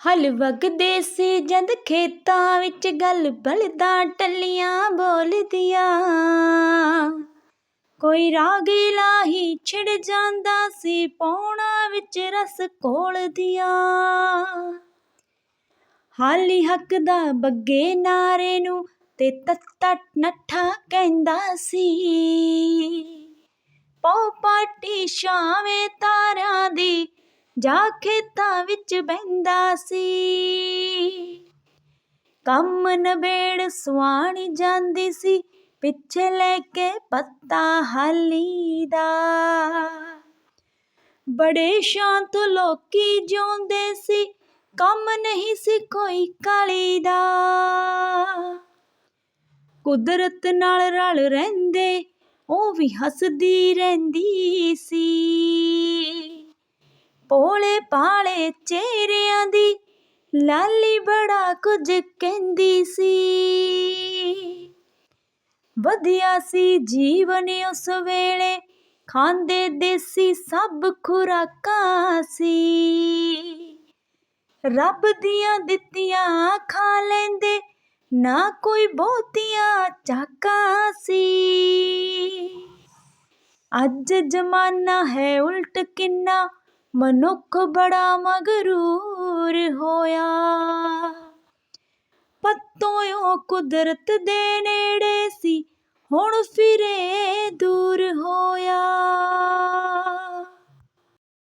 ਹਲ ਵਗਦੇ ਸੀ ਜਦ ਖੇਤਾਂ ਵਿੱਚ ਗੱਲ ਬਲਦਾਂ ਟੱਲੀਆਂ ਬੋਲਦੀਆਂ। ਕੋਈ ਰਾਗ ਇਲਾਹੀ ਛਿੜ ਜਾਂਦਾ ਸੀ ਪੌਣਾ ਵਿੱਚ ਰਸ ਘੋਲਦੀਆਂ ਹਾਲੀ ਹੱਕ ਦਾ ਬੱਗੇ ਨਾਰੇ ਨੂੰ ਤੇ ਤੱਤਾ ਨੱਠਾ ਕਹਿੰਦਾ ਸੀ। ਪਉ ਪਾਟੀ ਛਾਵੇਂ ਤਾਰਾਂ ਦੀ ਜਾ ਖੇਤਾਂ ਵਿੱਚ ਬਹਿੰਦਾ ਸੀ। ਕੰਮ ਨਬੇੜ ਸੁਆਣੀ ਜਾਂਦੀ ਸੀ, ਪਿੱਛੇ ਲੈ ਕੇ ਪੱਤਾ ਹਾਲੀ ਦਾ ਬੜੇ ਸ਼ਾਂਤ ਲੋਕੀ ਜਿਉਂਦੇ ਸੀ, ਕੰਮ ਨਹੀਂ ਸੀ ਕੋਈ ਕਾਲੀ ਦਾ ਕੁਦਰਤ ਨਾਲ ਰਲ ਰਹਿੰਦੇ, ਉਹ ਵੀ ਹੱਸਦੀ ਰਹਿੰਦੀ ਸੀ। ਭੋਲੇ ਪਾਲੇ ਚਿਹਰਿਆਂ ਦੀ ਲਾਲੀ ਬੜਾ ਕੁਝ ਕਹਿੰਦੀ ਸੀ। ਵਧੀਆ ਸੀ ਜੀਵਨ ਉਸ ਵੇਲੇ, ਖਾਂਦੇ ਦੇਸੀ ਸਭ ਖੁਰਾਕਾਂ ਸੀ। ਰੱਬ ਦੀਆਂ ਦਿੱਤੀਆਂ ਖਾ ਲੈਂਦੇ, ਨਾ ਕੋਈ ਬਹੁਤੀਆਂ ਚਾਕਾਂ ਸੀ। ਅੱਜ ਜ਼ਮਾਨਾ ਹੈ ਉਲਟ ਕਿੰਨਾ ਮਨੁੱਖ ਬੜਾ ਮਗਰੂਰ ਹੋਇਆ। ਪੱਤੋਂ ਉਹ ਕੁਦਰਤ ਦੇ ਨੇੜੇ ਸੀ ਹੁਣ ਫਿਰੇ ਦੂਰ ਹੋਇਆ।